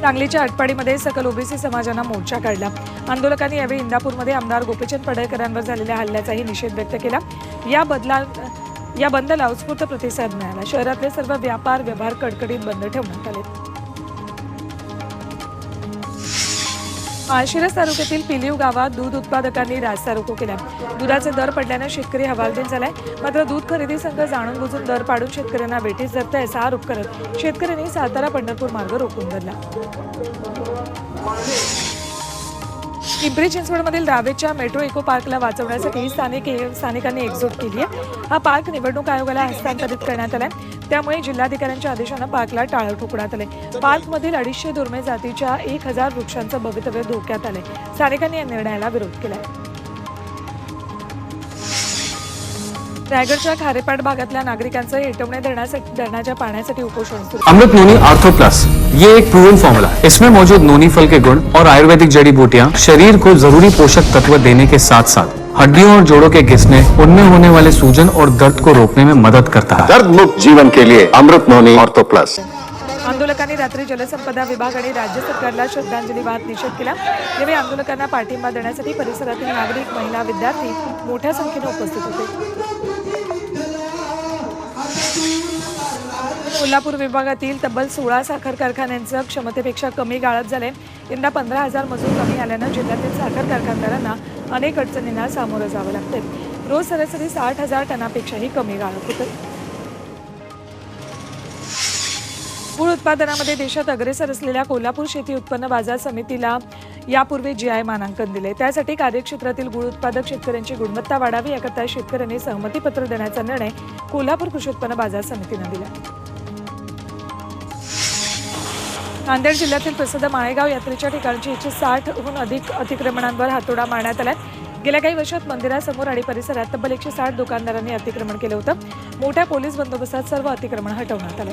सांगलीच्या आटपाडीमध्ये सकल ओबीसी समाजानं मोर्चा काढला. आंदोलकांनी यावेळी इंदापूरमध्ये आमदार गोपीचंद पडळकरांवर झालेल्या हल्ल्याचाही निषेध व्यक्त केला. या बदला या बंदला उत्स्फूर्त प्रतिसाद मिळाला. शहरातले सर्व व्यापार व्यवहार कडकडीत बंद ठेवण्यात आले. माळशिरस तालुक्यातील पिलीव गावात दूध उत्पादकांनी रास्ता रोको केला. दुधाचे दर पडल्यानं शेतकरी हवालदिल झालाय. मात्र दूध खरेदी संघ जाणून बुजून दर पाडून शेतकऱ्यांना वेठीस धरताय असा आरोप करत शेतकऱ्यांनी सातारा पंढरपूर मार्ग रोखून धरला. पिंपरी चिंचवडमधील रावेच्या मेट्रो इको पार्कला वाचवण्यासाठी स्थानिक स्थानिकांनी एकजूट केली आहे. हा पार्क निवडणूक आयोगाला हस्तांतरित करण्यात आलाय. त्यामुळे जिल्हाधिकाऱ्यांच्या आदेशानं पार्कला टाळं ठोकण्यात आले. पार्कमधील अडीचशे दुर्मिळ जातीच्या एक हजार वृक्षांचं भवितव्य धोक्यात आले स्थानिकांनी या निर्णयाला विरोध केलाय. रायगडच्या खारेपाट भागातल्या नागरिकांचं हेटवणे धरणासाठी धरणाच्या पाण्यासाठी उपोषण सुरू. Amrit noni ortho plus. ये एक प्रूवन फॉर्मूला है इसमें मौजूद नोनी फल के गुण और आयुर्वेदिक जड़ी बूटियाँ शरीर को जरूरी पोषक तत्व देने के साथ साथ हड्डियों और जोड़ों के घिसने उनमें होने वाले सूजन और दर्द को रोकने में मदद करता है। दर्द मुक्त जीवन के लिए अमृत नोनी ऑर्थो प्लस। आंदोलकांनी रात्री जलसंपदा विभाग आणि राज्य सरकारला श्रद्धांजली वाहत निषेध केला. यावेळी आंदोलकांना पाठिंबा देण्यासाठी परिसरातील नागरिक महिला विद्यार्थी मोठ्या संख्येने उपस्थित होते. कोल्हापूर विभागातील तब्बल सोळा साखर कारखान्यांचं क्षमतेपेक्षा कमी गाळप झाले यंदा पंधरा हजार मजूर कमी आल्यानं जिल्ह्यातील साखर कारखानदारांना अनेक अडचणींना सामोरं जावं लागते रोज सरासरी साठ हजार टनापेक्षाही कमी गाळप होतं गूळ उत्पादनामध्ये देशात अग्रेसर असलेल्या कोल्हापूर शेती उत्पन्न बाजार समितीला यापूर्वी जी आय मानांकन दिले. त्यासाठी कार्यक्षेत्रातील गुळ उत्पादक शेतकऱ्यांची गुणवत्ता वाढावी याकरता शेतकऱ्यांनी सहमतीपत्र देण्याचा निर्णय कोल्हापूर कृषी उत्पन्न बाजार समितीनं दिला. नांदेड जिल्ह्यातील प्रसिद्ध माळेगाव यात्रेच्या ठिकाणची एकशे साठहून अधिक अतिक्रमणांवर हातोडा मारण्यात आला गेल्या काही वर्षात मंदिरासमोर आणि परिसरात तब्बल एकशे साठ दुकानदारांनी अतिक्रमण केलं होतं. मोठ्या पोलीस बंदोबस्तात सर्व अतिक्रमण हटवण्यात आलं.